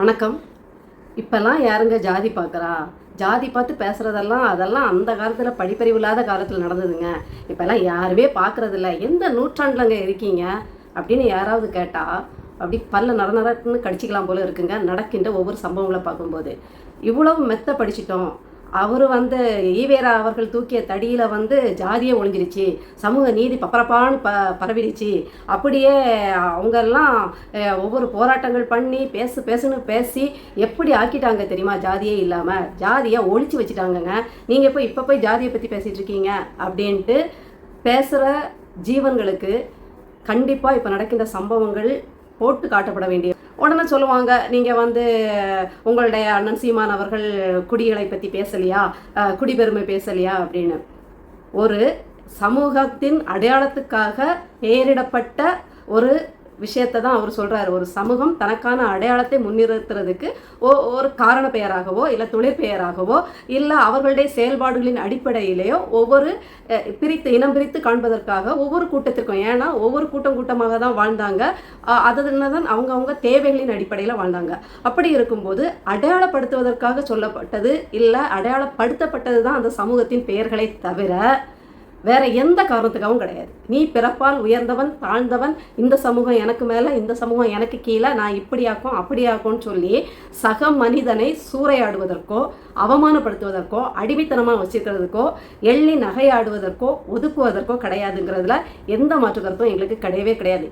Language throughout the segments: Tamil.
வணக்கம். இப்போல்லாம் யாருங்க ஜாதி பார்க்குறா? ஜாதி பார்த்து பேசுகிறதெல்லாம் அதெல்லாம் அந்த காலத்தில் படிப்பறிவு இல்லாத காலத்தில் நடந்ததுங்க. இப்போல்லாம் யாருமே பார்க்குறதில்ல. எந்த நூற்றாண்டுலங்க இருக்கீங்க? அப்படின்னு யாராவது கேட்டால் அப்படி பல்ல நர நடன்னு கடிச்சிக்கலாம் போல இருக்குங்க நடக்கின்ற ஒவ்வொரு சம்பவங்களை பார்க்கும்போது. இவ்வளவு மெத்த படிச்சிட்டோம். அவர் வந்து ஈவேரா அவர்கள் தூக்கிய தடியில் வந்து ஜாதியே ஒழிஞ்சிருச்சு சமூக நீதி பப்பரப்பான்னு ப பரவிடுச்சு. அப்படியே அவங்கெல்லாம் ஒவ்வொரு போராட்டங்கள் பண்ணி பேசு பேசுன்னு பேசி எப்படி ஆக்கிட்டாங்க தெரியுமா ஜாதியே இல்லாமல் ஜாதியை ஒழிச்சு வச்சுட்டாங்கங்க. நீங்கள் போய் இப்போ போய் ஜாதியை பற்றி பேசிகிட்டு இருக்கீங்க அப்படின்ட்டு பேசுகிற ஜீவன்களுக்கு கண்டிப்பாக இப்போ நடக்கின்ற சம்பவங்கள் போட்டு காட்டப்பட வேண்டிய உடனே சொல்லுவாங்க நீங்கள் வந்து உங்களுடைய அண்ணன் சீமான் அவர்கள் குடிகளை பற்றி பேசலையா? குடிபெருமை பேசலையா? அப்படின்னு. ஒரு சமூகத்தின் அடையாளத்துக்காக பெயரிடப்பட்ட ஒரு விஷயத்தை தான் அவர் சொல்கிறார் ஒரு சமூகம் தனக்கான அடையாளத்தை முன்னிறுத்துறதுக்கு ஓ ஒரு காரண பெயராகவோ இல்லை தொழிற்பெயராகவோ இல்லை அவர்களுடைய செயல்பாடுகளின் அடிப்படையிலேயோ ஒவ்வொரு பிரித்து இனம் பிரித்து காண்பதற்காக ஒவ்வொரு கூட்டத்திற்கும் ஏன்னா ஒவ்வொரு கூட்டம் கூட்டமாக தான் வாழ்ந்தாங்க. அதனால தான் அவங்கவுங்க தேவைகளின் அடிப்படையில் வாழ்ந்தாங்க. அப்படி இருக்கும்போது அடையாளப்படுத்துவதற்காக சொல்லப்பட்டது இல்லை அடையாளப்படுத்தப்பட்டது தான் அந்த சமூகத்தின் பெயர்களை தவிர வேற எந்த காரணத்துக்காகவும் கிடையாது. நீ பிறப்பால் உயர்ந்தவன் தாழ்ந்தவன் இந்த சமூகம் எனக்கு மேலே இந்த சமூகம் எனக்கு கீழே நான் இப்படியாக்கும் அப்படியாக்கும்னு சொல்லி சக மனிதனை சூறையாடுவதற்கோ அவமானப்படுத்துவதற்கோ அடிமைத்தனமாக வச்சுக்கிறதுக்கோ எள்ளி நகையாடுவதற்கோ ஒதுக்குவதற்கோ கிடையாதுங்கிறதுல எந்த மாற்று கருத்தும் எங்களுக்கு கிடையவே கிடையாது.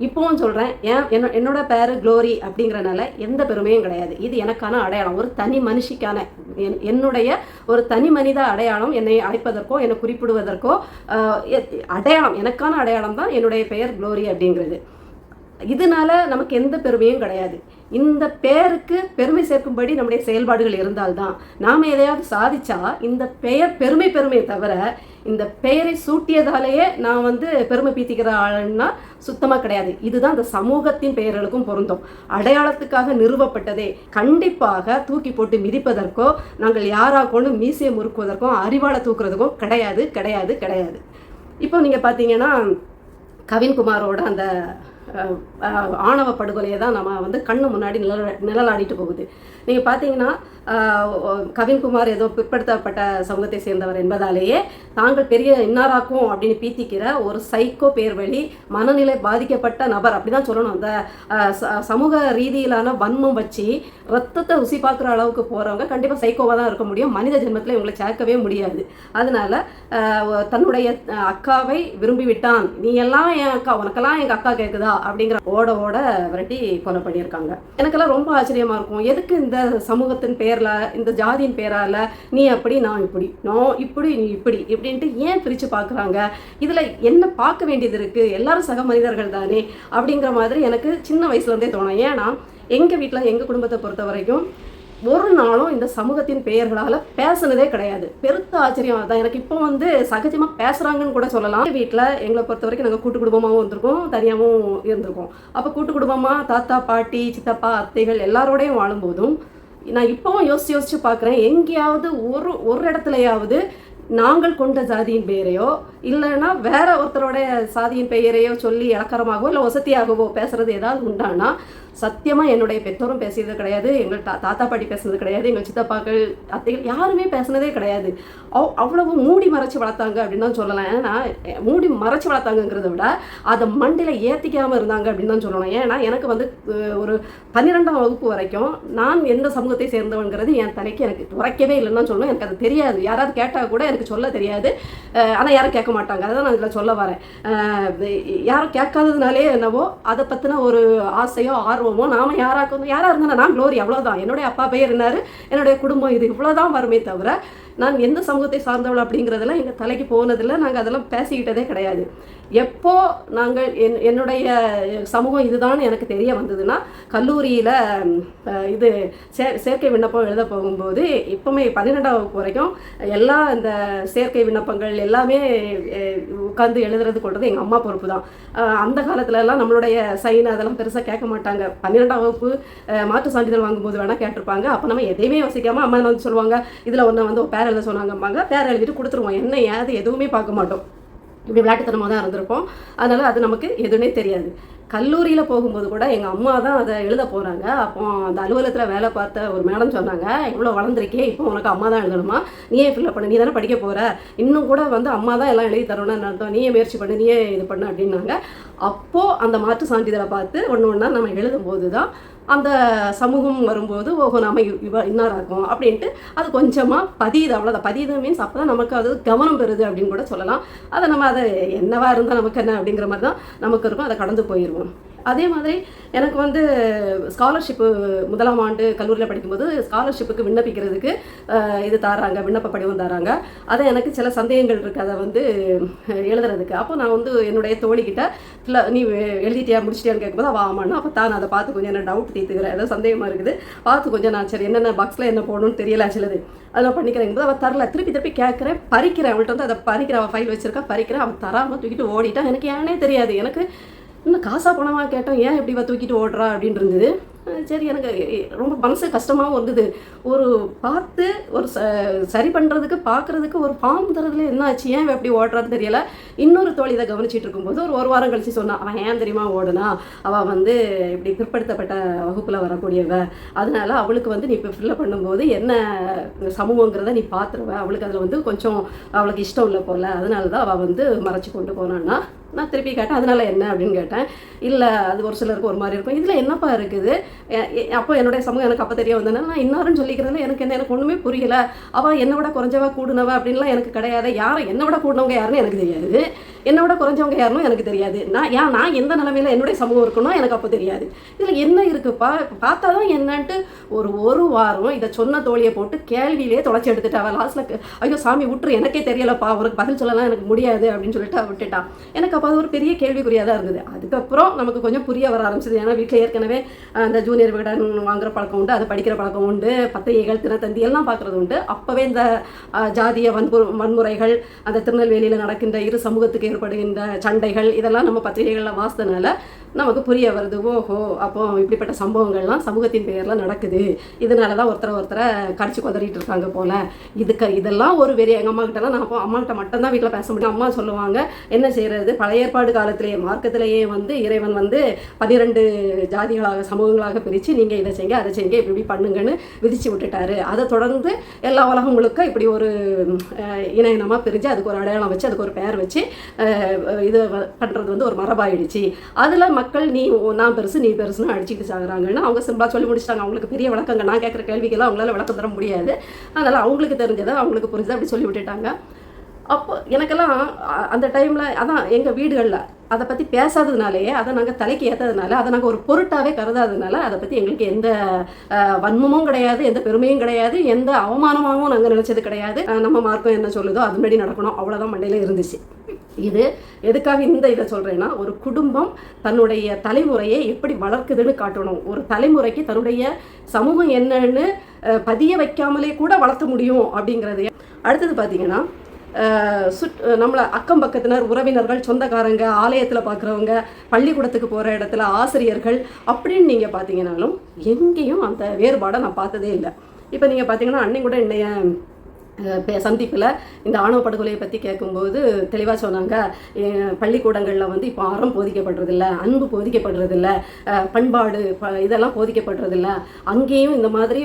இப்போவும் சொல்கிறேன் ஏன்? என்ன என்னோட பேர் க்ளோரி அப்படிங்கிறனால எந்த பெருமையும் கிடையாது. இது எனக்கான அடையாளம். ஒரு தனி மனுஷிக்கான என்- என்னுடைய ஒரு தனி மனித அடையாளம் என்னை அழைப்பதற்கோ என்னை குறிப்பிடுவதற்கோ எ- அடையாளம் எனக்கான அடையாளம் தான் என்னுடைய பெயர் க்ளோரி அப்படிங்கிறது. இதனால நமக்கு எந்த பெருமையும் கிடையாது. இந்த பெயருக்கு பெருமை சேர்க்கும்படி நம்முடைய செயல்பாடுகள் இருந்தால்தான் நாம் எதையாவது சாதிச்சா இந்த பெயர் பெருமை பெருமையை தவிர இந்த பெயரை சூட்டியதாலேயே நான் வந்து பெருமை பீத்திக்கிற ஆளுன்னா சுத்தமாக கிடையாது. இதுதான் அந்த சமூகத்தின் பெயர்களுக்கும் பொருந்தும். அடையாளத்துக்காக நிறுவப்பட்டதே கண்டிப்பாக தூக்கி போட்டு மிதிப்பதற்கோ நாங்கள் யாராக்கொண்டு மீசையை முறுக்குவதற்கோ அறிவாளை தூக்குறதுக்கும் கிடையாது கிடையாது கிடையாது. இப்போ நீங்கள் பார்த்தீங்கன்னா கவின்குமாரோட அந்த ஆணவ படுகொலையை தான் நம்ம வந்து கண்ணு முன்னாடி நிழல் நிழலாடிட்டு போகுது. நீங்கள் பார்த்தீங்கன்னா கவின்குமார் ஏதோ பிற்படுத்தப்பட்ட சமூகத்தை சேர்ந்தவர் என்பதாலேயே தாங்கள் பெரிய இன்னாராக்கும் அப்படின்னு பீத்திக்கிற ஒரு சைக்கோ பேர்வழி மனநிலை பாதிக்கப்பட்ட நபர் அப்படி தான் சொல்லணும். அந்த ச- சமூக ரீதியிலான வன்மம் வச்சு ரத்தத்தை ருசி பார்க்குற அளவுக்கு போகிறவங்க கண்டிப்பாக சைக்கோவாக தான் இருக்க முடியும். மனித ஜென்மத்தில் இவங்களை சேர்க்கவே முடியாது. அதனால் தன்னுடைய அக்காவை விரும்பி விட்டான் நீ எல்லாம் என் அக்கா உனக்கெல்லாம் எங்கள் அக்கா கேட்குதா அப்படிங்கிற ஓட ஓட விரட்டி கொலை பண்ணியிருக்காங்க. எனக்கெல்லாம் ரொம்ப ஆச்சரியமா இருக்கும். எதுக்கு இந்த சமூகத்தின் பேரில் இந்த ஜாதியின் பேரால நீ அப்படி நான் இப்படி நான் இப்படி நீ இப்படி இப்படின்ட்டு ஏன் பிரித்து பார்க்குறாங்க? இதில் என்ன பார்க்க வேண்டியது இருக்குது எல்லாரும் சக மனிதர்கள் தானே அப்படிங்கிற மாதிரி எனக்கு சின்ன வயசுலேருந்தே தோணும். ஏன்னா எங்கள் வீட்டில் எங்கள் குடும்பத்தை பொறுத்த வரைக்கும் ஒரு நாளும் இந்த சமூகத்தின் பெயர்களால் பேசுனதே கிடையாது. பெருத்த ஆச்சரியம் அதான் எனக்கு இப்போ வந்து சகஜமாக பேசுகிறாங்கன்னு கூட சொல்லலாம். வீட்டில் எங்களை பொறுத்த வரைக்கும் நாங்கள் கூட்டு குடும்பமாகவும் இருந்திருக்கோம் தனியாகவும் இருந்திருக்கோம். அப்போ கூட்டு குடும்பமாக தாத்தா பாட்டி சித்தப்பா அத்தைகள் எல்லாரோடையும் வாழும்போதும் நான் இப்போவும் யோசிச்சு யோசிச்சு பார்க்குறேன் எங்கேயாவது ஒரு ஒரு இடத்துலையாவது நாங்கள் கொண்ட ஜாதியின் பெயரையோ இல்லைன்னா வேற ஒருத்தரோட சாதியின் பெயரையோ சொல்லி இலக்கரமாகவோ இல்லை வசதியாகவோ பேசுறது ஏதாவது உண்டானா சத்தியமாக என்னுடைய பெற்றோரும் பேசியது கிடையாது எங்கள் தா தாத்தா பாட்டி பேசுனது கிடையாது எங்கள் சித்தப்பாக்கள் அத்தைகள் யாருமே பேசுனதே கிடையாது. அவ் அவ்வளவு மூடி மறைச்சு வளர்த்தாங்க அப்படின்னு தான் சொல்லலாம். ஏன்னா மூடி மறைச்சு வளர்த்தாங்கங்கிறத விட அதை மண்டியில் ஏற்றிக்காமல் இருந்தாங்க அப்படின்னு தான் சொல்லணும். ஏன்னா எனக்கு வந்து ஒரு பன்னிரெண்டாம் வகுப்பு வரைக்கும் நான் எந்த சமூகத்தை சேர்ந்தவங்கிறது என் தலைக்கு எனக்கு உரைக்கவே இல்லைன்னு தான் சொல்லணும். எனக்கு அது தெரியாது. யாராவது கேட்டால் கூட எனக்கு சொல்ல தெரியாது. ஆனால் யாரும் கேட்க மாட்டாங்க. அதை நான் இதில் சொல்ல வரேன். யாரும் கேட்காததுனாலே என்னவோ அதை பற்றின ஒரு ஆசையோ ஆர்வம் நாம யாராக்கும் யாராக இருந்தாலும் நான் க்ளோரி அவ்வளோதான் என்னுடைய அப்பா பெயர் என்னாரு? என்னுடைய குடும்பம் இது இவ்வளோதான் வருமே தவிர நான் எந்த சமூகத்தை சார்ந்தவள் அப்படிங்கிறதெல்லாம் எங்கள் தலைக்கு போனதில்லை. நாங்கள் அதெல்லாம் பேசிக்கிட்டதே கிடையாது. எப்போ நாங்கள் என் என்னுடைய சமூகம் இதுதான் எனக்கு தெரிய வந்ததுன்னா கல்லூரியில் இது சே சேர்க்கை விண்ணப்பம் எழுத போகும்போது இப்போமே பன்னிரெண்டாம் வகுப்பு வரைக்கும் எல்லா இந்த சேர்க்கை விண்ணப்பங்கள் எல்லாமே உட்காந்து எழுதுறது கொள்வது எங்கள் அம்மா பொறுப்பு தான். அந்த காலத்துலலாம் நம்மளுடைய சைன் அதெல்லாம் பெருசாக கேட்க மாட்டாங்க. பன்னிரெண்டாம் வகுப்பு மாற்று சான்றிதழ் வாங்கும்போது வேணால் கேட்டிருப்பாங்க. அப்போ நம்ம எதையுமே யோசிக்காமல் அம்மா வந்து சொல்லுவாங்க இதில் ஒன்று வந்து பேர எழுத சொன்னாங்கம்பாங்க. பேர் எழுதிட்டு கொடுத்துருவோம். என்ன ஏது எதுவுமே பார்க்க மாட்டோம். இப்படி விளையாட்டுத்தனமாக தான் இருந்திருப்போம். அதனால் அது நமக்கு எதுவுமே தெரியாது. கல்லூரியில் போகும்போது கூட எங்கள் அம்மா தான் அதை எழுத போகிறாங்க அப்போ அந்த அலுவலகத்தில் வேலை பார்த்த ஒரு மேடம் சொன்னாங்க இவ்வளோ வளர்ந்துருக்கே இப்போ உனக்கு அம்மா தான் எழுதணுமா? நீயே ஃபில்அப் பண்ணு. நீ தானே படிக்க போகிற இன்னும் கூட வந்து அம்மா தான் எல்லாம் எழுதி தரணும்னு அர்த்தம். நீயே முயற்சி பண்ணு. நீயே இது பண்ணு அப்படின்னாங்க. அப்போது அந்த மாற்று சான்றிதழை பார்த்து ஒன்று ஒன்றா நம்ம எழுதும்போது தான் அந்த சமூகம் வரும்போது ஓஹோ நம்ம இவ- இன்னாராக இருக்கும் அப்படின்ட்டு அது கொஞ்சமாக பதியுது அவ்வளோதான் பதியுது மீன்ஸ் அப்போ தான் நமக்கு அது கவனம் பெறுது அப்படின்னு கூட சொல்லலாம். அதை நம்ம அதை என்னவாக இருந்தால் நமக்கு என்ன அப்படிங்கிற மாதிரி தான் நமக்கு இருக்கும். அதை கடந்து போயிடுவோம் அதே மாதிரி எனக்கு வந்து ஸ்காலர்ஷிப்பு முதலாம் ஆண்டு கல்லூரியில் படிக்கும்போது ஸ்காலர்ஷிப்புக்கு விண்ணப்பிக்கிறதுக்கு இது தராங்க விண்ணப்ப படிவம் தராங்க. அதை எனக்கு சில சந்தேகங்கள் இருக்குது அதை வந்து எழுதுறதுக்கு. அப்போ நான் வந்து என்னுடைய தோழிக்கிட்ட இல்லை நீ எழுதிட்டியா முடிச்சிட்டியான்னு கேட்கும்போது அவள் ஆமான்னு அப்போ தான் நான் அதை பார்த்து கொஞ்சம் என்ன டவுட் தீர்த்துக்கிறேன். ஏதோ சந்தேகமாக இருக்குது. பார்த்து கொஞ்சம் நான் சரி என்னென்ன பாக்ஸில் என்ன போடணும்னு தெரியல சிலது. அதெல்லாம் பண்ணிக்கிறேன். போது அவள் தரல. திருப்பி திருப்பி கேட்குறேன். பறிக்கிறேன். அவள்கிட்ட வந்து அதை பறிக்கிறேன். அவள் ஃபைல் வச்சிருக்கா பறிக்கிறேன். அவள் தராமல் தூக்கிட்டு ஓடிட்டான் எனக்கு ஏனே தெரியாது. எனக்கு இன்னும் காசா பணமாக கேட்டோம் ஏன் இப்படி தூக்கிட்டு ஓடுறா அப்படின்னு இருந்தது. சரி எனக்கு ரொம்ப மனசு கஷ்டமாகவும் இருந்தது. ஒரு பார்த்து ஒரு ச சரி பண்ணுறதுக்கு பார்க்குறதுக்கு ஒரு ஃபார்ம் தரதுல என்ன ஆச்சு? ஏன் எப்படி இப்படி ஓடுறான்னு தெரியலை. இன்னொரு தோழி இதை கவனிச்சிட்டு இருக்கும்போது ஒரு ஒரு வாரம் கழிச்சு சொன்னான் அவன் ஏன் தெரியுமா ஓடுனா? அவள் வந்து இப்படி பிற்படுத்தப்பட்ட வகுப்பில் வரக்கூடியவ. அதனால அவளுக்கு வந்து நீ இப்போ ஃபில்லப் பண்ணும்போது என்ன சமூகங்கிறத நீ பார்த்துருவ அவளுக்கு அதில் வந்து கொஞ்சம் அவளுக்கு இஷ்டம் இல்லை போல. அதனால தான் அவள் வந்து மறைச்சி கொண்டு போனான்னா நான் திருப்பி கேட்டேன் அதனால என்ன? அப்படின்னு கேட்டேன். இல்லை அது ஒரு சிலருக்கு ஒரு மாதிரி இருக்கும். இதில் என்னப்பா இருக்குது? அப்போ என்னுடைய சமூகம் எனக்கு அப்போ தெரிய வந்தேன்னா நான் இன்னாருன்னு சொல்லிக்கிறதுல எனக்கு என்ன எனக்கு ஒன்றுமே புரியல. அவள் என்னை விட குறைஞ்சவா கூடுனவ அப்படின்லாம் எனக்கு கிடையாது. யாரை என்னை விட கூடினவங்க யாருன்னு எனக்கு தெரியாது. என்னோட குறைஞ்சவங்க யாருன்னு எனக்கு தெரியாது. நான் ஏன் நான் எந்த நிலமையில என்னுடைய சமூகம் இருக்கணும் எனக்கு அப்போ தெரியாது. இதில் என்ன இருக்குப்பா பார்த்தா தான் என்னன்ட்டு ஒரு ஒரு வாரம் இதை சொன்ன தோழியை போட்டு கேள்வியிலே தொலைச்சி எடுத்துட்டா அவள் லாஸ்ட்டில் ஐயோ சாமி விட்டுரு எனக்கே தெரியலப்பா. அவருக்கு பதில் சொல்லலாம் எனக்கு முடியாது. அப்படின்னு சொல்லிட்டு விட்டுட்டான். எனக்கு அப்போ அது ஒரு பெரிய கேள்விக்குறியாக தான் இருந்தது. அதுக்கப்புறம் நமக்கு கொஞ்சம் புரிய வர ஆரம்பிச்சது. ஏன்னா வீட்டில் ஏற்கனவே அந்த ஜூனியர் விகடன் வாங்குற பழக்கம் உண்டு அதை படிக்கிற பழக்கம் உண்டு பத்திரிகைகள் தினத்தந்தி எல்லாம் பார்க்குறது உண்டு. அப்போவே இந்த ஜாதிய வன்பு வன்முறைகள் அந்த திருநெல்வேலியில் நடக்கின்ற இரு சமூகத்துக்கு ஏற்படுகின்ற சண்டைகள் இதெல்லாம் நம்ம பத்திரிகைகளில் வாசித்தனால நமக்கு புரிய வருது ஓஹோ அப்போ இப்படிப்பட்ட சம்பவங்கள்லாம் சமூகத்தின் பெயரில் நடக்குது. இதனால தான் ஒருத்தரை ஒருத்தரை கடிச்சு கொதறிட்டு இருக்காங்க போல. இதுக்கு இதெல்லாம் ஒரு வெறி. எங்கள் அம்மா கிட்டலாம் நான் அப்போ அம்மாகிட்ட மட்டும்தான் வீட்டில் பேச முடியும். அம்மா சொல்லுவாங்க என்ன செய்கிறது பழைய ஏற்பாடு காலத்திலேயே மார்க்கத்திலேயே வந்து இறைவன் வந்து பன்னிரெண்டு ஜாதிகளாக சமூகங்களாக பிரித்து நீங்கள் இதை செய்யுங்க அதை செய்யுங்க இப்படி இப்படி பண்ணுங்கன்னு விதிச்சு விட்டுட்டாரு. அதை தொடர்ந்து எல்லா உலகம் முழுக்க இப்படி ஒரு இன இனமாக பிரிஞ்சு அதுக்கு ஒரு அடையாளம் வச்சு அதுக்கு ஒரு பெயர் வச்சு இது பண்ணுறது வந்து ஒரு மரபாயிடுச்சு. அதில் மக்கள் நீ நான் பெருசு நீ பெருசுன்னு அடிச்சுக்கிட்டு சாகுறாங்கன்னு அவங்க சிம்பிளாக சொல்லி முடிச்சிட்டாங்க. அவங்களுக்கு பெரிய விளக்கங்கள் நான் கேட்குற கேள்விக்கெல்லாம் அவங்களால விளக்கம் தர முடியாது. அதனால் அவங்களுக்கு தெரிஞ்சதை அவங்களுக்கு புரிஞ்சதை அப்படி சொல்லி விட்டுட்டாங்க. அப்போ எனக்கெல்லாம் அந்த டைமில் அதான் எங்கள் வீடுகளில் அதை பற்றி பேசாததுனாலேயே அதை நாங்கள் தலைக்கு ஏற்றதுனால அதை நாங்கள் ஒரு பொருட்டாகவே கருதாததுனால அதை பற்றி எங்களுக்கு எந்த வன்மமும் கிடையாது எந்த பெருமையும் கிடையாது எந்த அவமானமாகவும் நாங்கள் நினச்சது கிடையாது. நம்ம மார்க்கம் என்ன சொல்லுதோ அதுபடி நடக்கணும். அவ்வளோதான் மண்டையில் இருந்துச்சு. இது எதுக்காக இந்த இதை சொல்கிறேன்னா ஒரு குடும்பம் தன்னுடைய தலைமுறையை எப்படி வளர்க்குதுன்னு காட்டணும். ஒரு தலைமுறைக்கு தன்னுடைய சமூகம் என்னன்னு பதிய வைக்காமலே கூட வளர்த்த முடியும் அப்படிங்கிறது. அடுத்தது பார்த்தீங்கன்னா சுட் நம்மளை அக்கம் பக்கத்தினர் உறவினர்கள் சொந்தக்காரங்க ஆலயத்தில் பார்க்குறவங்க பள்ளிக்கூடத்துக்கு போகிற இடத்துல ஆசிரியர்கள் அப்படின்னு நீங்கள் பார்த்தீங்கன்னாலும் எங்கேயும் அந்த வேறுபாடை நான் பார்த்ததே இல்லை. இப்போ நீங்கள் பார்த்தீங்கன்னா அன்னை கூட என்னைய சந்திப்பில் இந்த ஆணவ படுகொலையை பற்றி கேட்கும்போது தெளிவாக சொன்னாங்க. பள்ளிக்கூடங்களில் வந்து இப்போ அறம் போதிக்கப்படுறதில்ல அன்பு போதிக்கப்படுறதில்ல பண்பாடு ப இதெல்லாம் போதிக்கப்படுறதில்ல அங்கேயும் இந்த மாதிரி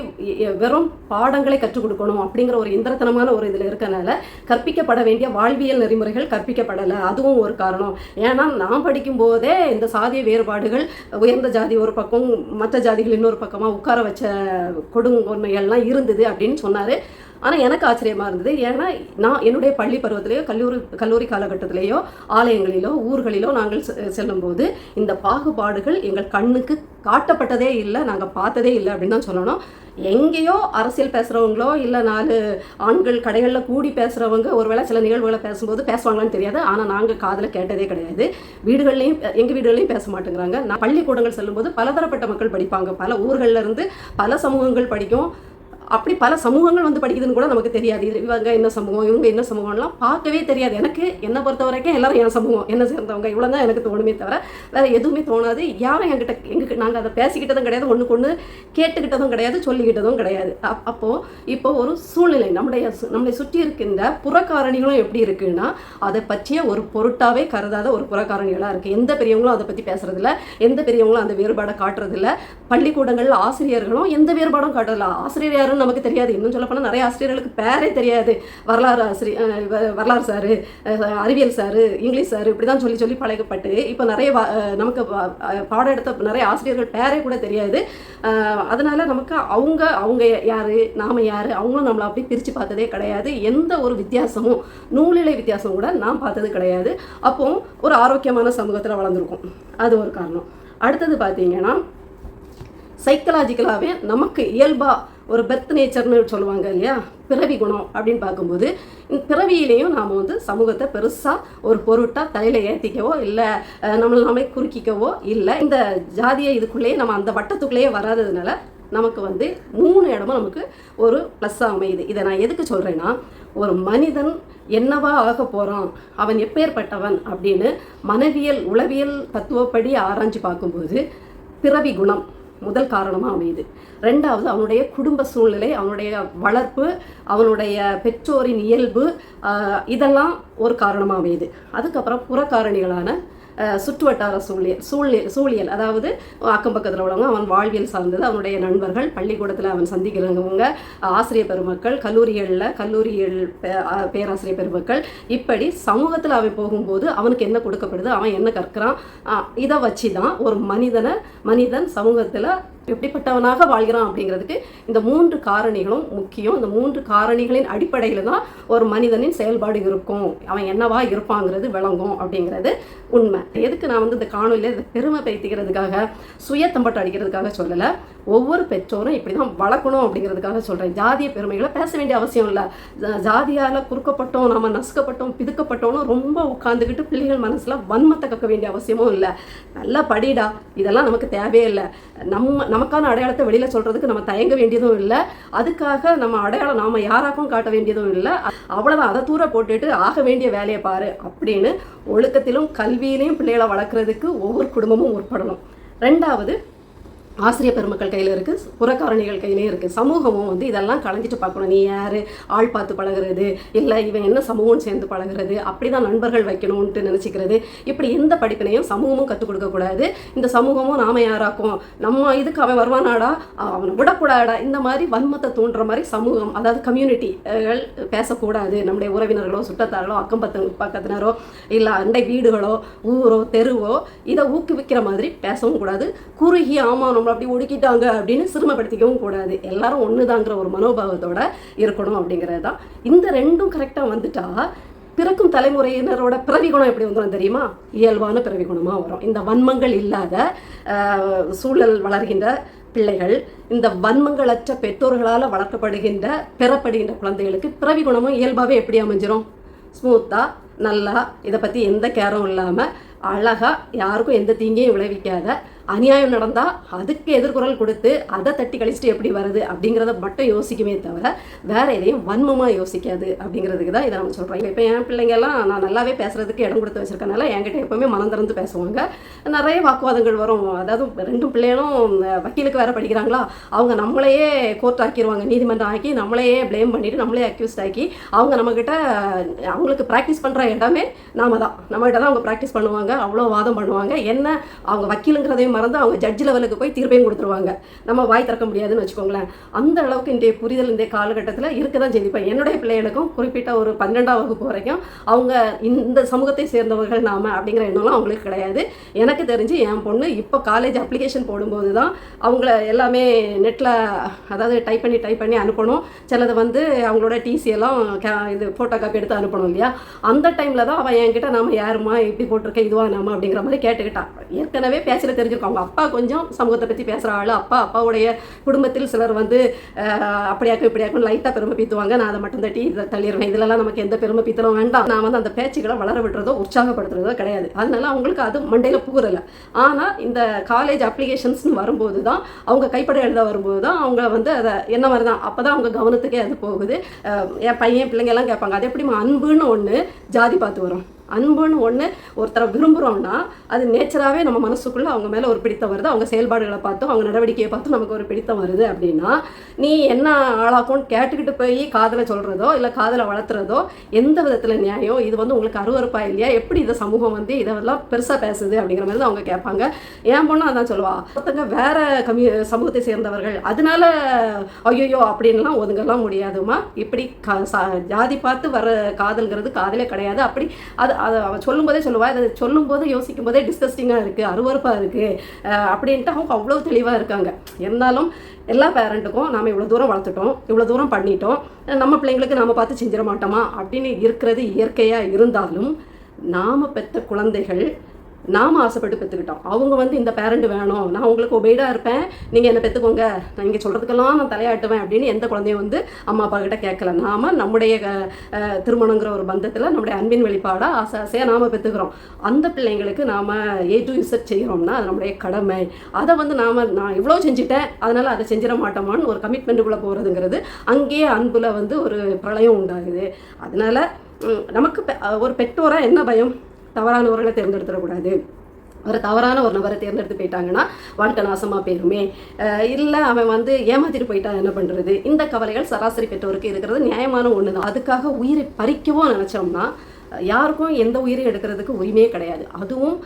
வெறும் பாடங்களை கற்றுக் கொடுக்கணும் அப்படிங்கிற ஒரு இந்திரத்தனமான ஒரு இதில் இருக்கனால கற்பிக்கப்பட வேண்டிய வாழ்வியல் நெறிமுறைகள் கற்பிக்கப்படலை. அதுவும் ஒரு காரணம். ஏன்னா நான் படிக்கும்போதே இந்த சாதிய வேறுபாடுகள் உயர்ந்த ஜாதி ஒரு பக்கம் மற்ற ஜாதிகள் இன்னொரு பக்கமாக உட்கார வச்ச கொடுங்கொன்மைகள்லாம் இருந்தது அப்படின்னு சொன்னார். ஆனால் எனக்கு ஆச்சரியமாக இருந்தது. ஏன்னா நான் என்னுடைய பள்ளி பருவத்திலேயோ கல்லூரி கல்லூரி காலகட்டத்திலேயோ ஆலயங்களிலோ ஊர்களிலோ நாங்கள் செ- செல்லும்போது இந்த பாகுபாடுகள் எங்கள் கண்ணுக்கு காட்டப்பட்டதே இல்லை நாங்கள் பார்த்ததே இல்லை அப்படின்னு தான் சொல்லணும். எங்கேயோ அரசியல் பேசுகிறவங்களோ இல்லை நாலு ஆண்கள் கடைகளில் கூடி பேசுகிறவங்க ஒருவேளை சில நிகழ்வுகளை பேசும்போது பேசுவாங்களான்னு தெரியாது. ஆனால் நாங்கள் காதில் கேட்டதே கிடையாது. வீடுகள்லையும் எங்கள் வீடுகள்லையும் பேச மாட்டேங்கிறாங்க. நான் பள்ளிக்கூடங்கள் செல்லும்போது பலதரப்பட்ட மக்கள் படிப்பாங்க. பல ஊர்களில் இருந்து பல சமூகங்கள் படிக்கும். அப்படி பல சமூகங்கள் வந்து படிக்குதுன்னு கூட நமக்கு தெரியாது. இவங்க என்ன சமூகம் இவங்க என்ன சமூகம்லாம் பார்க்கவே தெரியாது. எனக்கு என்னை பொறுத்த வரைக்கும் எல்லாரும் என் சமூகம் என்ன சேர்ந்தவங்க. இவ்வளோ தான் எனக்கு தோணுமே தவிர வேறு எதுவுமே தோணாது. யாரும் என்கிட்ட எங்களுக்கு நாங்கள் அதை பேசிக்கிட்டதும் கிடையாது. ஒன்றுக்கு ஒன்று கேட்டுக்கிட்டதும் கிடையாது சொல்லிக்கிட்டதும் கிடையாது. அப் அப்போது இப்போ ஒரு சூழ்நிலை நம்முடைய சு- நம்மளை சுற்றி இருக்கின்ற புறக்காரணிகளும் எப்படி இருக்குன்னா அதை பற்றிய ஒரு பொருட்டாவே கருதாத ஒரு புறக்காரணிகளாக இருக்குது எந்த பெரியவங்களும் அதை பற்றி பேசுறதில்ல. எந்த பெரியவங்களும் அந்த வேறுபாடை காட்டுறதில்ல. பள்ளிக்கூடங்களில் ஆசிரியர்களும் எந்த வேறுபாடும் காட்டுறதில்ல. ஆசிரியர் யாருன்னு நமக்கு தெரியாது. இன்னும் சொல்லப்போனால் நிறைய ஆசிரியர்களுக்கு பேரே தெரியாது. வரலாறு ஆசிரியர் வ- வரலாறு சாரு அறிவியல் சாரு இங்கிலீஷ் சாரு இப்படி தான் சொல்லி சொல்லி பழகப்பட்டு இப்போ நிறைய வா- நமக்கு பாடம் எடுத்த நிறைய ஆசிரியர்கள் பேரே கூட தெரியாது. அதனால் அதனால நமக்கு அவங்க அவங்க யாரு நாம யாரு அவங்களும் நம்மளை அப்படி பிரித்து பார்த்ததே கிடையாது. எந்த ஒரு வித்தியாசமும் நூலிலை வித்தியாசம் கூட நான் பார்த்தது கிடையாது. அப்போ ஒரு ஆரோக்கியமான சமூகத்தில் வளர்ந்துருக்கும். அது ஒரு காரணம். அடுத்தது பார்த்தீங்கன்னா சைக்கலாஜிக்கலாகவே நமக்கு இயல்பாக ஒரு பெர்த் நேச்சர்னு சொல்லுவாங்க இல்லையா? பிறவி குணம் அப்படின்னு பார்க்கும்போது பிறவியிலையும் நாம் வந்து சமூகத்தை பெருசாக ஒரு பொருட்டாக தலையில் ஏற்றிக்கவோ இல்லை நம்மளை நாமே குறுக்கிக்கவோ இல்லை இந்த ஜாதியை இதுக்குள்ளேயே நம்ம அந்த வட்டத்துக்குள்ளேயே வராததுனால நமக்கு வந்து மூணு இடமும் நமக்கு ஒரு ப்ளஸ்ஸாக அமையுது. இதை நான் எதுக்கு சொல்கிறேன்னா ஒரு மனிதன் என்னவா ஆக போகிறான் அவன் எப்பேற்பட்டவன் அப்படின்னு மனவியல் உளவியல் தத்துவப்படி ஆராய்ஞ்சு பார்க்கும்போது பிறவி குணம் முதல் காரணமாக அமையுது. ரெண்டாவது அவனுடைய குடும்ப சூழ்நிலை அவனுடைய வளர்ப்பு அவனுடைய பெற்றோரின் இயல்பு இதெல்லாம் ஒரு காரணமாக அமையுது. அதுக்கப்புறம் புறக்காரணிகளான சுற்றுவட்டார சூழியல் சூழியல் சூழியல் அதாவது அக்கம் பக்கத்தில் உள்ளவங்க அவன் வாழ்வியல் சார்ந்தது அவனுடைய நண்பர்கள் பள்ளிக்கூடத்தில் அவன் சந்திக்கிறவங்க ஆசிரியர் பெருமக்கள் கல்லூரிகளில் கல்லூரிகள் பே- பேராசிரியர் பெருமக்கள் இப்படி சமூகத்தில் அவன் போகும்போது அவனுக்கு என்ன கொடுக்கப்படுது அவன் என்ன கற்கிறான் இதை வச்சு தான் ஒரு மனிதனை மனிதன் சமூகத்தில் எப்படிப்பட்டவனாக வாழ்கிறான் அப்படிங்கிறதுக்கு இந்த மூன்று காரணிகளும் முக்கியம். இந்த மூன்று காரணிகளின் அடிப்படையில் தான் ஒரு மனிதனின் செயல்பாடு இருக்கும். அவன் என்னவா இருப்பாங்கிறது விளங்கும் அப்படிங்கிறது உண்மை. எதுக்கு நான் வந்து இந்த காணொலியில் பெருமை பேத்திக்கிறதுக்காக சுய தம்பட்டம் அடிக்கிறதுக்காக சொல்லலை? ஒவ்வொரு பெற்றோரும் இப்படி தான் வளர்க்கணும் அப்படிங்கிறதுக்காக சொல்கிறேன் ஜாதிய பெருமைகளை பேச வேண்டிய அவசியம் இல்லை. ஜாதியால் குறுக்கப்பட்டோம் நம்ம நசுக்கப்பட்டோம் பிதுக்கப்பட்டோம்னு ரொம்ப உட்காந்துக்கிட்டு பிள்ளைகள் மனசில் வன்மத்தை கக்க வேண்டிய அவசியமும் இல்லை. நல்லா படிடா. இதெல்லாம் நமக்கு தேவையே இல்லை. நம்ம நமக்கான அடையாளத்தை வெளியில் சொல்கிறதுக்கு நம்ம தயங்க வேண்டியதும் இல்லை. அதுக்காக நம்ம அடையாளம் நாம யாராக்கும் காட்ட வேண்டியதும் இல்லை. அவ்வளோதான் அதை தூர போட்டுட்டு ஆக வேண்டிய வேலையை பாரு அப்படின்னு ஒழுக்கத்திலும் கல்வியிலையும் பிள்ளைகளை வளர்க்குறதுக்கு ஒவ்வொரு குடும்பமும் உட்படணும். ரெண்டாவது ஆசிரியர் பெருமக்கள் கையில் இருக்குது புறக்காரணிகள் கையிலே இருக்குது சமூகமும் வந்து இதெல்லாம் கலைஞ்சிட்டு பார்க்கணும். நீ யார்? ஆள் பார்த்து பழகுறது இல்லை இவன் என்ன சமூகம் சேர்ந்து பழகுறது அப்படி தான் நண்பர்கள் வைக்கணும்ன்ட்டு நினச்சிக்கிறது. இப்படி எந்த படிப்பினையும் சமூகமும் கற்றுக் கொடுக்கக்கூடாது இந்த சமூகமும் நாம யாராக்கும்? நம்ம இதுக்கு அவன் வருவானாடா? அவனை விடக்கூடாடா இந்த மாதிரி வன்மத்தை தூண்டுற மாதிரி சமூகம் அதாவது கம்யூனிட்டிகள் பேசக்கூடாது. நம்முடைய உறவினர்களோ சுற்றத்தார்களோ அக்கம் பத்து பக்கத்தினரோ இல்லை அண்டை வீடுகளோ ஊரோ தெருவோ இதை ஊக்குவிக்கிற மாதிரி பேசவும் கூடாது. குறுகி ஆமானம் நம்மளை அப்படி ஒடுக்கிட்டாங்க அப்படின்னு சிரமப்படுத்திக்கவும் கூடாது. எல்லாரும் ஒண்ணுதாங்கிற ஒரு மனோபாவத்தோட இருக்கணும் அப்படிங்கிறது தான் இந்த ரெண்டும் கரெக்டாக வந்துட்டா பிறக்கும் தலைமுறையினரோட பிறவி குணம் எப்படி வந்துடும் தெரியுமா? இயல்பான பிறவி குணமாக வரும். இந்த வன்மங்கள் இல்லாத சூழல் வளர்கின்ற பிள்ளைகள் இந்த வன்மங்களற்ற பெற்றோர்களால் வளர்க்கப்படுகின்ற பெறப்படுகின்ற குழந்தைகளுக்கு பிறவி குணமும் இயல்பாகவே எப்படி அமைஞ்சிரும்? ஸ்மூத்தாக நல்லா இதை பற்றி எந்த கேரும் இல்லாமல் அழகாக யாருக்கும் எந்த தீங்கையும் விளைவிக்காத அநியாயம் நடந்தால் அதுக்கு எதிர்குரல் கொடுத்து அதை தட்டி கழிச்சிட்டு எப்படி வருது அப்படிங்கிறத மட்டும் யோசிக்குமே தவிர வேற எதையும் வன்மமாக யோசிக்காது அப்படிங்கிறதுக்கு தான் இதை நம்ம சொல்கிறோம் இப்போ என் பிள்ளைங்கெல்லாம் நான் நல்லாவே பேசுறதுக்கு இடம் கொடுத்து வச்சிருக்கனால என்கிட்ட எப்பவுமே மனம் திறந்து பேசுவாங்க. நிறைய வாக்குவாதங்கள் வரும். அதாவது ரெண்டு பிள்ளைகளும் வக்கீலுக்கு வேற படிக்கிறாங்களா? அவங்க நம்மளையே கோர்ட் ஆக்கிடுவாங்க நீதிமன்றம் ஆக்கி நம்மளையே ப்ளேம் பண்ணிட்டு நம்மளே அக்யூஸ்ட் ஆக்கி அவங்க நம்மக்கிட்ட அவங்களுக்கு ப்ராக்டிஸ் பண்ணுற இடமே நாம தான் நம்மகிட்ட தான் அவங்க ப்ராக்டிஸ் பண்ணுவாங்க. அவ்வளோ வாதம் பண்ணுவாங்க. என்ன அவங்க வக்கீலுங்கிறதையும் மறந்து அவங்க ஜட்ஜ் லெவலுக்கு போய் தீர்ப்பையும் கொடுத்துருவாங்க. நம்ம வாய் திறக்க முடியாதுன்னு வச்சுக்கோங்களேன். அந்த அளவுக்கு இன்றைய புரிதல் இந்த காலகட்டத்தில் இருக்க தான் செய்து என்னுடைய பிள்ளைகளுக்கும் குறிப்பிட்ட ஒரு பன்னெண்டாம் வகுப்பு வரைக்கும் அவங்க இந்த சமூகத்தை சேர்ந்தவர்கள் நாம அப்படிங்கிற எண்ணம்லாம் அவங்களுக்கு கிடையாது. எனக்கு தெரிஞ்சு என் பொண்ணு இப்போ காலேஜ் அப்ளிகேஷன் போடும்போது தான் அவங்கள எல்லாமே நெட்டில் அதாவது டைப் பண்ணி டைப் பண்ணி அனுப்பணும். சிலது வந்து அவங்களோட டிசி எல்லாம் கே- இது ஃபோட்டோ காப்பி எடுத்து அனுப்பணும் இல்லையா? அந்த டைமில் தான் அவன் என்கிட்ட நாம யாருமா இப்படி போட்டிருக்கேன் இதுவா நாம? அப்படிங்கிற மாதிரி கேட்டுக்கிட்டான் ஏற்கனவே பேச்சில் தெரிஞ்சிருக்கும். இருக்கும் அவங்க அப்பா கொஞ்சம் சமூகத்தை பற்றி பேசுகிற ஆள். அப்பா அப்பாவுடைய குடும்பத்தில் சிலர் வந்து அப்படியாக்கும் இப்படியாக்கும் லைட்டாக பெருமை பீத்துவாங்க. நான் அதை மட்டும் தட்டி இதை தள்ளிடுவேன் இதிலலாம் நமக்கு எந்த பெருமை பீத்தலும் வேண்டாம். நான் வந்து அந்த பேச்சுக்களை வளர விடுறதோ உற்சாகப்படுத்துறதோ கிடையாது. அதனால அவங்களுக்கு அது மண்டையில் புகரலை ஆனால் இந்த காலேஜ் அப்ளிகேஷன்ஸ்னு வரும்போது தான் அவங்க கைப்பட எழுத வரும்போது தான் அவங்க வந்து அதை என்ன மாதிரி தான் அப்போ தான் அவங்க கவனத்துக்கே அது போகுது. என் பையன் பிள்ளைங்க எல்லாம் கேட்பாங்க. அது எப்படி அன்புன்னு ஒன்று ஜாதி பார்த்து வரும். அன்புன்னு ஒன்று ஒருத்தரை விரும்புகிறோம்னா அது நேச்சராகவே நம்ம மனசுக்குள்ளே அவங்க மேலே ஒரு பிடித்தம் வருது. அவங்க செயல்பாடுகளை பார்த்தும் அவங்க நடவடிக்கையை பார்த்தும் நமக்கு ஒரு பிடித்தம் வருது அப்படின்னா நீ என்ன ஆளாக்கும்னு கேட்டுக்கிட்டு போய் காதலை சொல்கிறதோ இல்லை காதலை வளர்த்துறதோ எந்த விதத்தில் நியாயம்? இது வந்து உங்களுக்கு அருவருப்பா இல்லையா? எப்படி இந்த சமூகம் வந்து இதெல்லாம் பெருசாக பேசுது அப்படிங்கிற மாதிரி தான் அவங்க கேட்பாங்க. ஏன் பொண்ணு அதான் சொல்லுவா. ஒருத்தங்க வேற கம்யூ சமூகத்தை சேர்ந்தவர்கள் அதனால ஐயோயோ அப்படின்லாம் ஒதுங்கலாம் முடியாதுமா இப்படி ஜாதி பார்த்து வர காதல்ங்கிறது காதலே கிடையாது. அப்படி அது அதை அவள் சொல்லும்போதே சொல்லுவா அதை சொல்லும்போது யோசிக்கும் போதே டிஸ்கஸ்டிங்காக இருக்குது அருவருப்பாக இருக்குது அப்படின்ட்டு அவங்க அவ்வளோ தெளிவாக இருக்காங்க. இருந்தாலும் எல்லா பேரண்ட்டுக்கும் நாம் இவ்வளோ தூரம் வளர்த்துட்டோம் இவ்வளோ தூரம் பண்ணிட்டோம் நம்ம பிள்ளைங்களுக்கு நாம் பார்த்து செஞ்சிட மாட்டோமா அப்படின்னு இருக்கிறது இயற்கையாக இருந்தாலும் நாம் பெற்ற குழந்தைகள் நாம் ஆசைப்பட்டு பெற்றுக்கிட்டோம் அவங்க வந்து இந்த பேரண்ட் வேணும். நான் உங்களுக்கு ஒபைடாக இருப்பேன். நீங்கள் என்னை பெற்றுக்கோங்க நான் இங்கே சொல்கிறதுக்கெல்லாம் நான் தலையாட்டுவேன். அப்படின்னு எந்த குழந்தையும் வந்து அம்மா அப்பா கிட்ட கேட்கல. நாம நம்முடைய திருமணங்கிற ஒரு பந்தத்தில் நம்முடைய அன்பின் வெளிப்பாடாக ஆசை ஆசையாக நாம் பெற்றுக்கிறோம் அந்த பிள்ளைங்களுக்கு நாம் ஏ டு இசட் செய்கிறோம்னா அது நம்முடைய கடமை. அதை வந்து நாம் நான் இவ்வளோ செஞ்சுட்டேன். அதனால் அதை செஞ்சிட மாட்டோமான்னு ஒரு கமிட்மெண்ட்டுக்குள்ளே போகிறதுங்கிறது அங்கேயே அன்பில் வந்து ஒரு பிரளயம் உண்டாகுது. அதனால நமக்கு பெ- ஒரு பெற்றோராக என்ன பயம்? தவறானவர்களை தேர்ந்தெடுத்துடக்கூடாது. ஒரு தவறான ஒரு நபரை தேர்ந்தெடுத்து போயிட்டாங்கன்னா வாழ்க்கை நாசமாக போயிருமே. இல்லை அவன் வந்து ஏமாத்திட்டு போயிட்டா என்ன பண்ணுறது இந்த கவலைகள் சராசரி பெற்றோருக்கு இருக்கிறது நியாயமான ஒன்று தான் அதுக்காக உயிரை பறிக்கவும் நினச்சோம்னா யாருக்கும் எந்த உயிரையும் எடுக்கிறதுக்கு உரிமையே கிடையாது. அதுவும்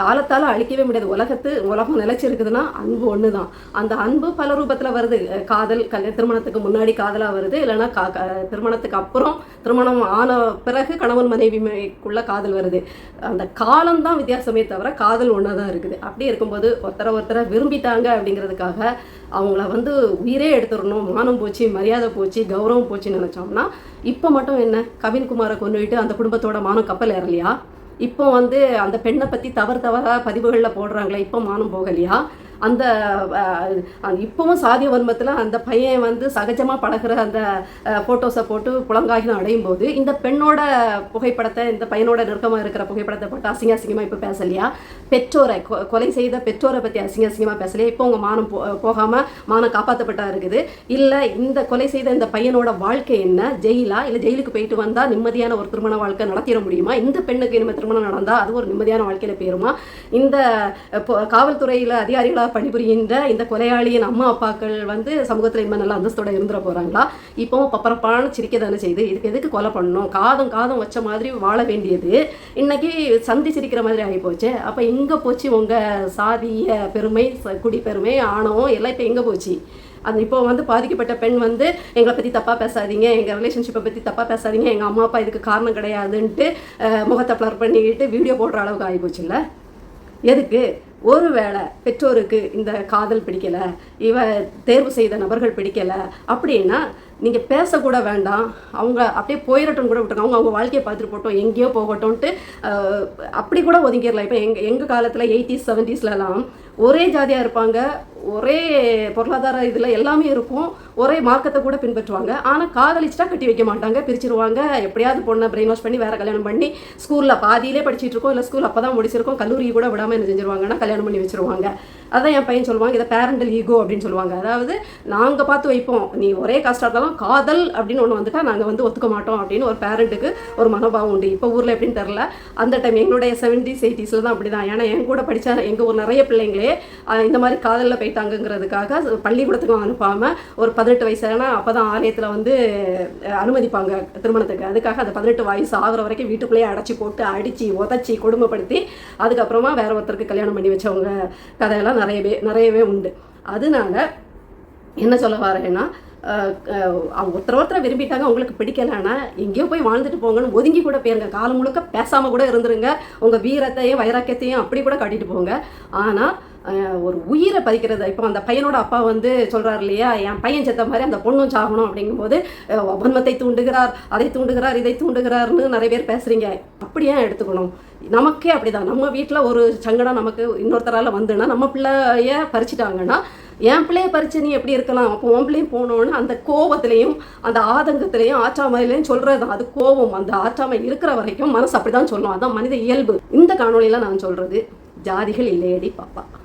காலத்தால் அழிக்கவே முடியாது. உலகத்து உலகம் நிலைச்சிருக்குதுன்னா அன்பு ஒன்று தான் அந்த அன்பு பல ரூபத்தில் வருது. காதல் கல்யாண திருமணத்துக்கு முன்னாடி காதலாக வருது. இல்லைன்னா கா திருமணத்துக்கு அப்புறம் திருமணம் ஆன பிறகு கணவன் மனைவிக்குள்ளே காதல் வருது. அந்த காலம்தான் வித்தியாசமே தவிர காதல் ஒன்றா தான் இருக்குது. அப்படி இருக்கும்போது ஒருத்தரை ஒருத்தரை விரும்பிட்டாங்க அப்படிங்கிறதுக்காக அவங்கள வந்து உயிரே எடுத்துடணும். மானம் போச்சு மரியாதை போச்சு கௌரவம் போச்சுன்னு நினச்சோம்னா இப்போ மட்டும் என்ன? கவின்குமாரை கொண்டுகிட்டு அந்த குடும்பத்தோட மானம் கப்பல் ஏறலையா? இப்போ வந்து அந்த பெண்ணை பற்றி தவறு தவறாக பதிவுகளில் போடுறாங்களே இப்போ மானம் போகலையா? அந்த இப்போவும் இப்பவும் சாதிய வன்மத்தில் அந்த பையன் வந்து சகஜமாக பழகுற அந்த ஃபோட்டோஸை போட்டு புலங்காகினம் அடையும் போது இந்த பெண்ணோட புகைப்படத்தை இந்த பையனோட நெருக்கமாக இருக்கிற புகைப்படத்தை போட்டு அசிங்க அசிங்கமாக இப்போ பேசலையா? பெற்றோரை கொ- கொலை செய்த பெற்றோரை பற்றி அசிங்க அசிங்கமாக பேசலையா? இப்போ உங்கள் மானம் போ போகாமல் மானம் காப்பாற்றப்பட்டா இருக்குது. இல்லை இந்த கொலை செய்த இந்த பையனோட வாழ்க்கை என்ன? ஜெயிலா? இல்லை ஜெயிலுக்கு போயிட்டு வந்தால் நிம்மதியான ஒரு திருமண வாழ்க்கை நடத்திட முடியுமா? இந்த பெண்ணுக்கு இனிமேல் திருமணம் நடந்தால் அது ஒரு நிம்மதியான வாழ்க்கையில் போயிருமா? இந்த காவல்துறையில் அதிகாரிகளாக பணிபுரிகின்ற இந்த கொலையாளியின் அம்மா அப்பாக்கள் வந்து சமூகத்தில் இனிமேல் நல்ல அந்தஸ்தோட இருந்துட போகிறாங்களா இப்போவும் பப்பரப்பான சிரிக்க தானே செய்து இதுக்கு எதுக்கு கொலை பண்ணணும்? காதம் காதம் வச்ச மாதிரி வாழ வேண்டியது. இன்னைக்கு சந்தி சிரிக்கிற மாதிரி ஆகி போச்சு அப்போ எங்கே போச்சு உங்கள் சாதிய பெருமை ச- குடி பெருமை ஆணவம் எல்லாம் இப்போ எங்கே போச்சு? அது இப்போ வந்து பாதிக்கப்பட்ட பெண் வந்து எங்களை பற்றி தப்பாக பேசாதீங்க எங்கள் ரிலேஷன்ஷிப்பை பற்றி தப்பாக பேசாதீங்க எங்கள் அம்மா அப்பா இதுக்கு காரணம் கிடையாதுன்ட்டு முகத்தை ப்ளர் பண்ணிக்கிட்டு வீடியோ போடுற அளவுக்கு ஆகிப்போச்சுல்ல எதுக்கு? ஒருவேளை பெற்றோருக்கு இந்த காதல் பிடிக்கலை இவ தேர்வு செய்த நபர்கள் பிடிக்கலை அப்படின்னா நீங்கள் பேசக்கூட வேண்டாம். அவங்க அப்படியே போயிடட்டும் கூட விட்டுருங்க. அவங்க அவங்க வாழ்க்கையை பார்த்துட்டு போட்டோம் எங்கேயோ போகட்டும்ன்ட்டு அப்படி கூட ஒதுங்கிடலாம். இப்போ எங்கள் எங்கள் காலத்தில் எயிட்டிஸ் செவன்ட்டீஸ்லலாம் ஒரே ஜாதியாக இருப்பாங்க. ஒரே பொருளாதார இதில் எல்லாமே இருக்கும். ஒரே மார்க்கத்தை கூட பின்பற்றுவாங்க. ஆனால் காதலிச்சுட்டா கட்டி வைக்க மாட்டாங்க. பிரிச்சிருவாங்க. எப்படியாவது பொண்ணை பிரெயின் வாஷ் பண்ணி வேற கல்யாணம் பண்ணி ஸ்கூலில் பாதியிலே படிச்சுட்டு இருக்கோம். இல்லை ஸ்கூல் அப்போ தான் முடிச்சிருக்கோம். கல்லூரி கூட விடாமல் என்ன செஞ்சிருவாங்கன்னா கல்யாணம் பண்ணி வச்சிருவாங்க. அதான் என் பையன் சொல்லுவாங்க. இதை பேரண்டல் ஈகோ அப்படின்னு சொல்லுவாங்க. அதாவது நாங்கள் பார்த்து வைப்போம். நீ ஒரே கஷ்டம் இருந்தாலும் காதல் அப்படின்னு ஒன்று வந்துட்டா நாங்கள் வந்து ஒத்துக்க மாட்டோம் அப்படின்னு ஒரு பேரண்ட்டுக்கு ஒரு மனோபாவம் உண்டு. இப்போ ஊரில் எப்படின்னு தெரில அந்த டைம் எங்களுடைய செவன்டிஸ் எயிட்டிஸில் தான் அப்படி தான் ஏன்னா என் கூட படித்த எங்கள் ஒரு நிறைய பிள்ளைங்களே இந்த மாதிரி காதலில் போயிட்டாங்கங்கிறதுக்காக பள்ளிக்கூடத்துக்கும் அனுப்பாமல் ஒரு பதினெட்டு வயசானா அப்போ தான் ஆலயத்தில் வந்து அனுமதிப்பாங்க திருமணத்துக்கு. அதுக்காக அந்த பதினெட்டு வயசு ஆகிற வரைக்கும் வீட்டுக்குள்ளேயே அடைச்சி போட்டு அடித்து உதச்சி கொடுமைப்படுத்தி அதுக்கப்புறமா வேற ஒருத்தருக்கு கல்யாணம் பண்ணி வச்சவங்க கதையெல்லாம் நிறையவே நிறையவே உண்டு. அதனால என்ன சொல்ல வரேன்னா அவங்க ஒருத்தர் ஒருத்தரை விரும்பிட்டாங்க உங்களுக்கு பிடிக்கலன்னா எங்கேயோ போய் வாழ்ந்துட்டு போங்கன்னு ஒதுங்கி கூட போயிருங்க. காலம் முழுக்க பேசாமல் கூட இருந்துருங்க. உங்கள் வீரத்தையும் வைராக்கியத்தையும் அப்படி கூட காட்டிட்டு போங்க. ஆனால் ஒரு உயிரை பறிக்கிறது இப்போ அந்த பையனோட அப்பா வந்து சொல்கிறார் இல்லையா என் பையன் செத்த மாதிரி அந்த பொண்ணும் சாகணும் அப்படிங்கும்போது வன்மத்தை தூண்டுகிறார் அதை தூண்டுகிறார் இதை தூண்டுகிறார்னு நிறைய பேர் பேசுகிறீங்க அப்படியே எடுத்துக்கணும்? நமக்கே அப்படிதான். நம்ம வீட்டில் ஒரு சங்கடம் நமக்கு இன்னொருத்தரால் வந்துன்னா நம்ம பிள்ளைய பறிச்சிட்டாங்கன்னா என் பிள்ளைய பறிச்சு நீ எப்படி இருக்கலாம்? அப்போ உன் பிள்ளையும் போனோன்னு அந்த கோபத்திலையும் அந்த ஆதங்கத்திலையும் ஆற்றாமையிலையும் சொல்கிறது அது கோபம். அந்த ஆற்றாமை இருக்கிற வரைக்கும் மனசு அப்படி தான் சொல்லும். அதான் மனித இயல்பு. இந்த காணொளியில் நான் சொல்கிறது ஜாதிகள் இல்லையடி பாப்பா.